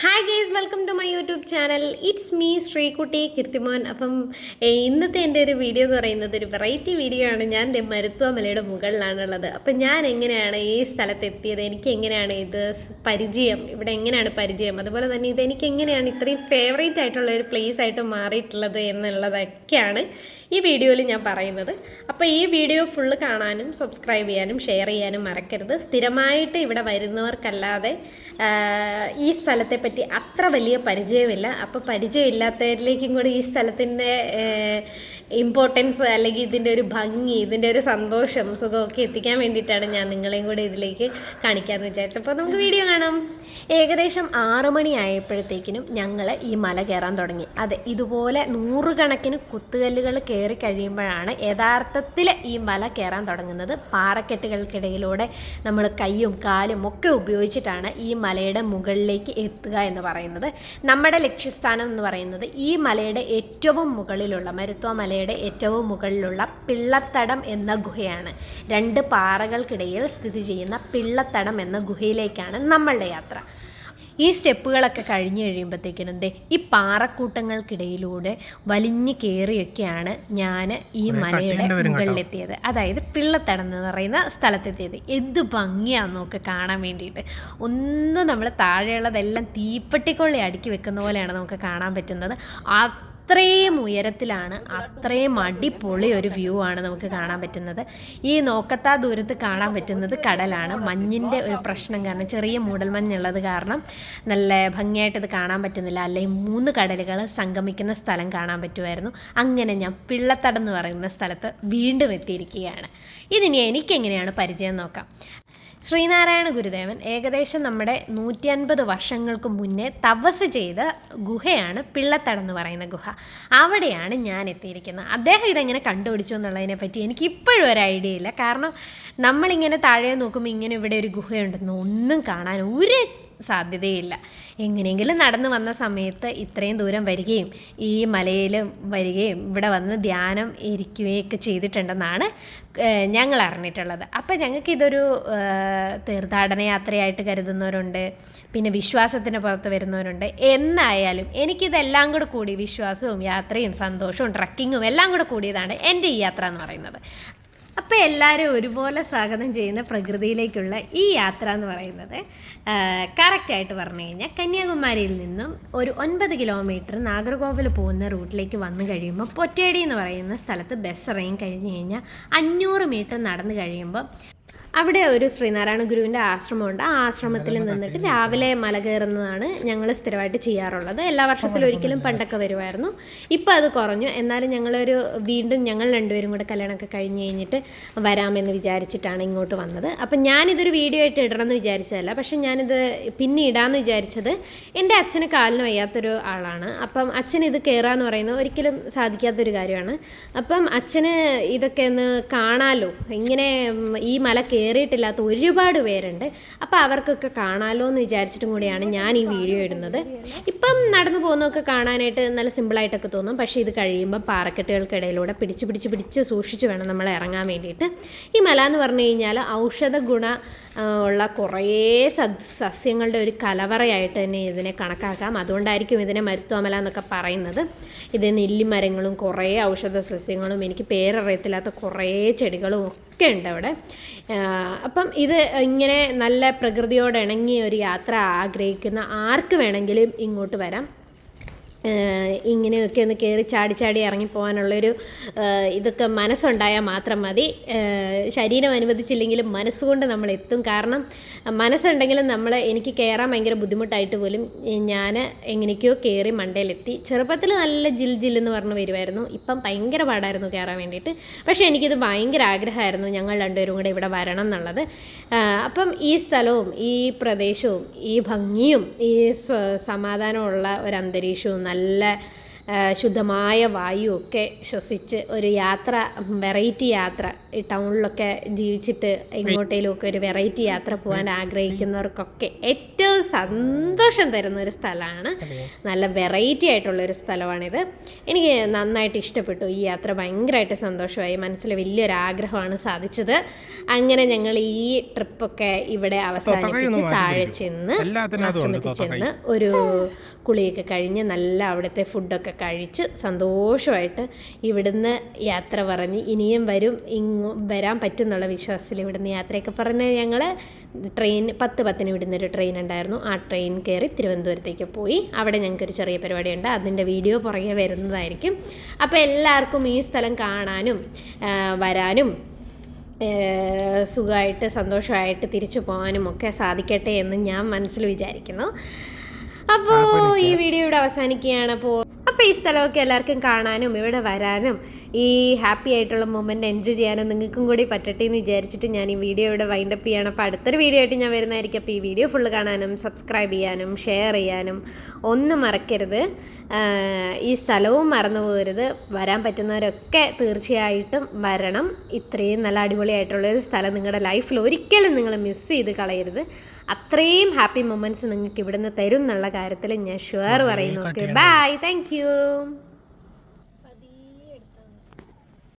Hi guys welcome to my YouTube channel it's me Sreekutty Keerthimon. അപ്പം ഇന്നത്തെ എന്റെ ഒരു വീഡിയോ എന്ന് പറയുന്നത് ഒരു വെറൈറ്റി വീഡിയോ ആണ്. ഞാൻ മരുത്വ മലയുടെ മുകളിലാണുള്ളത്. അപ്പം ഞാൻ എങ്ങനെയാണ് ഈ സ്ഥലത്ത് എത്തിയത് എനിക്ക് എങ്ങനെയാണ് ഇത് പരിചയം? ഇവിടെ എങ്ങനെയാണ് പരിചയം? അതുപോലെ തന്നെ ഇത് എനിക്ക് എങ്ങനെയാണ് ഇത്രയും ഫേവറേറ്റ് ആയിട്ടുള്ള ഒരു പ്ലേസ് ആയിട്ട് മാറിയിട്ടുള്ളത് എന്നുള്ളതൊക്കെയാണ് ഈ വീഡിയോയിൽ ഞാൻ പറയുന്നത്. അപ്പോൾ ഈ വീഡിയോ ഫുള്ള് കാണാനും സബ്സ്ക്രൈബ് ചെയ്യാനും ഷെയർ ചെയ്യാനും മറക്കരുത്. സ്ഥിരമായിട്ട് ഇവിടെ വരുന്നവർക്കല്ലാതെ ഈ സ്ഥലത്തെ പറ്റി അത്ര വലിയ പരിചയമില്ല. അപ്പോൾ പരിചയമില്ലാത്തവരിലേക്കും കൂടി ഈ സ്ഥലത്തിന്റെ ഇമ്പോർട്ടൻസ് അല്ലെങ്കിൽ ഇതിന്റെ ഒരു ഭംഗി ഇതിന്റെ ഒരു സന്തോഷം സുഖമൊക്കെ എത്തിക്കാൻ വേണ്ടിയിട്ടാണ് ഞാൻ നിങ്ങളെയും കൂടി ഇതിലേക്ക് കാണിക്കാമെന്ന് വിചാരിച്ചപ്പോൾ നമുക്ക് വീഡിയോ കാണാം. ഏകദേശം ആറു മണിയായപ്പോഴത്തേക്കിനും ഞങ്ങൾ ഈ മല കയറാൻ തുടങ്ങി. അതെ ഇതുപോലെ നൂറുകണക്കിന് കുത്തുകല്ലുകൾ കയറി കഴിയുമ്പോഴാണ് യഥാർത്ഥത്തിൽ ഈ മല കയറാൻ തുടങ്ങുന്നത്. പാറക്കെട്ടുകൾക്കിടയിലൂടെ നമ്മൾ കൈയും കാലും ഒക്കെ ഉപയോഗിച്ചിട്ടാണ് ഈ മലയുടെ മുകളിലേക്ക് എത്തുക എന്ന് പറയുന്നത്. നമ്മുടെ ലക്ഷ്യസ്ഥാനം എന്ന് പറയുന്നത് ഈ മലയുടെ ഏറ്റവും മുകളിലുള്ള മരുത്വ മലയുടെ ഏറ്റവും മുകളിലുള്ള പിള്ളത്തടം എന്ന ഗുഹയാണ്. രണ്ട് പാറകൾക്കിടയിൽ സ്ഥിതി ചെയ്യുന്ന പിള്ളത്തടം എന്ന ഗുഹയിലേക്കാണ് നമ്മളുടെ യാത്ര. ഈ സ്റ്റെപ്പുകളൊക്കെ കഴിഞ്ഞ് കഴിയുമ്പോഴത്തേക്കിനും എന്തേ ഈ പാറക്കൂട്ടങ്ങൾക്കിടയിലൂടെ വലിഞ്ഞു കയറിയൊക്കെയാണ് ഞാൻ ഈ മലയുടെ മുകളിലെത്തിയത്. അതായത് പിള്ളത്തടം എന്ന് പറയുന്ന സ്ഥലത്തെത്തിയത്. എന്ത് ഭംഗിയാണെന്നൊക്കെ കാണാൻ വേണ്ടിയിട്ട്. ഒന്ന് നമ്മൾ താഴെയുള്ളതെല്ലാം തീപ്പെട്ടിക്കൊള്ളി അടുക്കി വെക്കുന്ന പോലെയാണ് നമുക്ക് കാണാൻ പറ്റുന്നത്. അത്രയും ഉയരത്തിലാണ് അത്രയും അടിപൊളി ഒരു വ്യൂ ആണ് നമുക്ക് കാണാൻ പറ്റുന്നത്. ഈ നോക്കത്താ ദൂരത്ത് കാണാൻ പറ്റുന്നത് കടലാണ്. മഞ്ഞിന്റെ ഒരു പ്രശ്നം കാരണം ചെറിയ മൂടൽമഞ്ഞുള്ളത് കാരണം നല്ല ഭംഗിയായിട്ട് ഇത് കാണാൻ പറ്റുന്നില്ല. അല്ലെങ്കിൽ മൂന്ന് കടലുകൾ സംഗമിക്കുന്ന സ്ഥലം കാണാൻ പറ്റുമായിരുന്നു. അങ്ങനെ ഞാൻ പിള്ളത്തടം എന്ന് പറയുന്ന സ്ഥലത്ത് വീണ്ടും എത്തിയിരിക്കുകയാണ്. ഇതിനി എനിക്കെങ്ങനെയാണ് പരിചയം നോക്കാം? ശ്രീനാരായണ ഗുരുദേവൻ ഏകദേശം നമ്മുടെ നൂറ്റി അൻപത് വർഷങ്ങൾക്ക് മുന്നേ തപസ് ചെയ്ത ഗുഹയാണ് പിള്ളത്തടം എന്ന് പറയുന്ന ഗുഹ. അവിടെയാണ് ഞാൻ എത്തിയിരിക്കുന്നത്. അദ്ദേഹം ഇതെങ്ങനെ കണ്ടുപിടിച്ചു എന്നുള്ളതിനെ പറ്റി എനിക്ക് ഇപ്പോഴും ഒരു ഐഡിയ ഇല്ല. കാരണം നമ്മളിങ്ങനെ താഴെ നോക്കുമ്പോൾ ഇങ്ങനെ ഇവിടെ ഒരു ഗുഹയുണ്ടെന്ന് ഒന്നും കാണാൻ ഒരു സാധ്യതയില്ല. എങ്ങനെയെങ്കിലും നടന്നു വന്ന സമയത്ത് ഇത്രയും ദൂരം വരികയും ഈ മലയിൽ വരികയും ഇവിടെ വന്ന് ധ്യാനം ഇരിക്കുകയൊക്കെ ചെയ്തിട്ടുണ്ടെന്നാണ് ഞങ്ങൾ അറിഞ്ഞിട്ടുള്ളത്. അപ്പം ഞങ്ങൾക്ക് ഇതൊരു തീർത്ഥാടന യാത്രയായിട്ട് കരുതുന്നവരുണ്ട് പിന്നെ വിശ്വാസത്തിന് പുറത്ത് വരുന്നവരുണ്ട്. എന്നായാലും എനിക്കിതെല്ലാം കൂടെ കൂടി വിശ്വാസവും യാത്രയും സന്തോഷവും ട്രക്കിങ്ങും എല്ലാം കൂടെ കൂടിയതാണ് എന്റെ ഈ യാത്ര എന്ന് പറയുന്നത്. അപ്പോൾ എല്ലാവരും ഒരുപോലെ സ്വാഗതം ചെയ്യുന്ന പ്രകൃതിയിലേക്കുള്ള ഈ യാത്ര എന്ന് പറയുന്നത് കറക്റ്റായിട്ട് പറഞ്ഞു കഴിഞ്ഞാൽ കന്യാകുമാരിയിൽ നിന്നും ഒരു ഒൻപത് കിലോമീറ്റർ നാഗർകോവിൽ പോകുന്ന റൂട്ടിലേക്ക് വന്നു കഴിയുമ്പോൾ പൊറ്റേടി എന്ന് പറയുന്ന സ്ഥലത്ത് ബസ് ഇറങ്ങി കഴിഞ്ഞ് കഴിഞ്ഞാൽ അഞ്ഞൂറ് മീറ്റർ നടന്നു കഴിയുമ്പോൾ അവിടെ ഒരു ശ്രീനാരായണ ഗുരുവിന്റെ ആശ്രമമുണ്ട്. ആ ആശ്രമത്തിൽ നിന്നിട്ട് രാവിലെ മല കയറുന്നതാണ് ഞങ്ങൾ സ്ഥിരമായിട്ട് ചെയ്യാറുള്ളത്. എല്ലാ വർഷത്തിലും ഒരിക്കലും പണ്ടൊക്കെ വരുമായിരുന്നു. ഇപ്പം അത് കുറഞ്ഞു. എന്നാലും ഞങ്ങളൊരു വീണ്ടും ഞങ്ങൾ രണ്ടുപേരും കൂടെ കല്യാണമൊക്കെ കഴിഞ്ഞ് കഴിഞ്ഞിട്ട് വരാമെന്ന് വിചാരിച്ചിട്ടാണ് ഇങ്ങോട്ട് വന്നത്. അപ്പം ഞാനിതൊരു വീഡിയോ ആയിട്ട് ഇടണമെന്ന് വിചാരിച്ചതല്ല. പക്ഷേ ഞാനിത് പിന്നെ ഇടാമെന്ന് വിചാരിച്ചത് എന്റെ അച്ഛന് കാലിന് വയ്യാത്തൊരു ആളാണ്. അപ്പം അച്ഛൻ ഇത് കയറാന്ന് പറയുന്നത് ഒരിക്കലും സാധിക്കാത്തൊരു കാര്യമാണ്. അപ്പം അച്ഛന് ഇതൊക്കെ ഒന്ന് കാണാലോ? ഇങ്ങനെ ഈ മല കയറിയിട്ടില്ലാത്ത ഒരുപാട് പേരുണ്ട്. അപ്പോൾ അവർക്കൊക്കെ കാണാമല്ലോ എന്ന് വിചാരിച്ചിട്ടും കൂടിയാണ് ഞാൻ ഈ വീഡിയോ ഇടുന്നത്. ഇപ്പം നടന്നു പോകുന്നതൊക്കെ കാണാനായിട്ട് നല്ല സിമ്പിളായിട്ടൊക്കെ തോന്നും. പക്ഷേ ഇത് കഴിയുമ്പോൾ പാറക്കെട്ടുകൾക്കിടയിലൂടെ പിടിച്ച് പിടിച്ച് പിടിച്ച് സൂക്ഷിച്ച് വേണം നമ്മൾ ഇറങ്ങാൻ വേണ്ടിയിട്ട്. ഈ മല എന്ന് പറഞ്ഞു കഴിഞ്ഞാൽ ഔഷധ ഗുണ ഉള്ള കുറേ സസ്യങ്ങളുടെ ഒരു കലവറയായിട്ട് തന്നെ ഇതിനെ കണക്കാക്കാം. അതുകൊണ്ടായിരിക്കും ഇതിനെ മരുത്വമല എന്നൊക്കെ പറയുന്നത്. ഇത് നെല്ലിമരങ്ങളും കുറേ ഔഷധ സസ്യങ്ങളും എനിക്ക് പേരറിയത്തില്ലാത്ത കുറേ ചെടികളും ഒക്കെ ഉണ്ട് അവിടെ. അപ്പം ഇത് ഇങ്ങനെ നല്ല പ്രകൃതിയോട് ഇണങ്ങിയ ഒരു യാത്ര ആഗ്രഹിക്കുന്ന ആർക്ക് വേണമെങ്കിലും ഇങ്ങോട്ട് വരാം. ഇങ്ങനെയൊക്കെ ഒന്ന് കയറി ചാടി ചാടി ഇറങ്ങിപ്പോകാനുള്ളൊരു ഇതൊക്കെ മനസ്സുണ്ടായാൽ മാത്രം മതി. ശരീരം അനുവദിച്ചില്ലെങ്കിലും മനസ്സുകൊണ്ട് നമ്മൾ എത്തും. കാരണം മനസ്സുണ്ടെങ്കിലും നമ്മൾ എനിക്ക് കയറാൻ ഭയങ്കര ബുദ്ധിമുട്ടായിട്ട് പോലും ഞാൻ എങ്ങനെയൊക്കെയോ കയറി മണ്ടയിലെത്തി ചെറുപ്പത്തിൽ നല്ല ജിൽ ജില്ലെന്ന് പറഞ്ഞ് വരുമായിരുന്നു. ഇപ്പം ഭയങ്കര പാടായിരുന്നു കയറാൻ വേണ്ടിയിട്ട്. പക്ഷേ എനിക്കിത് ഭയങ്കര ആഗ്രഹമായിരുന്നു ഞങ്ങൾ രണ്ടുപേരും കൂടെ ഇവിടെ വരണം എന്നുള്ളത്. അപ്പം ഈ സ്ഥലവും ഈ പ്രദേശവും ഈ ഭംഗിയും ഈ സമാധാനമുള്ള ഒരു അന്തരീക്ഷവും ആ, ശുദ്ധമായ വായുവൊക്കെ ശ്വസിച്ച് ഒരു യാത്ര വെറൈറ്റി യാത്ര ഈ ടൗണിലൊക്കെ ജീവിച്ചിട്ട് എങ്ങോട്ടേലുമൊക്കെ ഒരു വെറൈറ്റി യാത്ര പോകാൻ ആഗ്രഹിക്കുന്നവർക്കൊക്കെ ഏറ്റവും സന്തോഷം തരുന്ന ഒരു സ്ഥലമാണ് നല്ല വെറൈറ്റി ആയിട്ടുള്ള ഒരു സ്ഥലമാണിത്. എനിക്ക് നന്നായിട്ട് ഇഷ്ടപ്പെട്ടു. ഈ യാത്ര ഭയങ്കരമായിട്ട് സന്തോഷമായി. മനസ്സിൽ വലിയൊരു ആഗ്രഹമാണ് സാധിച്ചത്. അങ്ങനെ ഞങ്ങൾ ഈ ട്രിപ്പൊക്കെ ഇവിടെ അവസാനിപ്പിച്ച് താഴെ ചെന്ന് ആശ്രമത്തിൽ ചെന്ന് ഒരു കുളിയൊക്കെ കഴിഞ്ഞ് നല്ല അവിടുത്തെ ഫുഡൊക്കെ കഴിച്ച് സന്തോഷമായിട്ട് ഇവിടുന്ന് യാത്ര പറഞ്ഞ് ഇനിയും വരും ഇങ്ങ് വരാൻ പറ്റും എന്നുള്ള വിശ്വാസത്തിൽ ഇവിടുന്ന് യാത്രയൊക്കെ പറഞ്ഞ് ഞങ്ങൾ ട്രെയിൻ പത്ത് പത്തിന് ഇവിടുന്ന് ഒരു ട്രെയിൻ ഉണ്ടായിരുന്നു. ആ ട്രെയിൻ കയറി തിരുവനന്തപുരത്തേക്ക് പോയി. അവിടെ ഞങ്ങൾക്കൊരു ചെറിയ പരിപാടിയുണ്ട്. അതിന്റെ വീഡിയോ പുറകെ വരുന്നതായിരിക്കും. അപ്പോൾ എല്ലാവർക്കും ഈ സ്ഥലം കാണാനും വരാനും സുഖമായിട്ട് സന്തോഷമായിട്ട് തിരിച്ചു പോകാനും ഒക്കെ സാധിക്കട്ടെ എന്ന് ഞാൻ മനസ്സിൽ വിചാരിക്കുന്നു. അപ്പോൾ ഈ വീഡിയോ ഇവിടെ അവസാനിക്കുകയാണ്. അപ്പോൾ അപ്പോൾ ഈ സ്ഥലമൊക്കെ എല്ലാവർക്കും കാണാനും ഇവിടെ വരാനും ഈ ഹാപ്പി ആയിട്ടുള്ള മൊമെന്റ് എൻജോയ് ചെയ്യാനും നിങ്ങൾക്കും കൂടി പറ്റട്ടെ എന്ന് വിചാരിച്ചിട്ട് ഞാൻ ഈ വീഡിയോ ഇവിടെ വൈൻഡപ്പ് ചെയ്യണം. അപ്പോൾ അടുത്തൊരു വീഡിയോ ആയിട്ട് ഞാൻ വരുന്നതായിരിക്കും. അപ്പോൾ ഈ വീഡിയോ ഫുള്ള് കാണാനും സബ്സ്ക്രൈബ് ചെയ്യാനും ഷെയർ ചെയ്യാനും ഒന്നും മറക്കരുത്. ഈ സ്ഥലവും മറന്നു പോകരുത്. വരാൻ പറ്റുന്നവരൊക്കെ തീർച്ചയായിട്ടും വരണം. ഇത്രയും നല്ല അടിപൊളിയായിട്ടുള്ള ഒരു സ്ഥലം നിങ്ങളുടെ ലൈഫിൽ ഒരിക്കലും നിങ്ങൾ മിസ്സ് ചെയ്ത് കളയരുത്. അത്രയും ഹാപ്പി മൊമെന്റ്സ് നിങ്ങൾക്ക് ഇവിടുന്ന് തരും എന്നുള്ള കാര്യത്തിൽ ഞാൻ ഷുവർ പറയുന്നു. Okay bye thank you.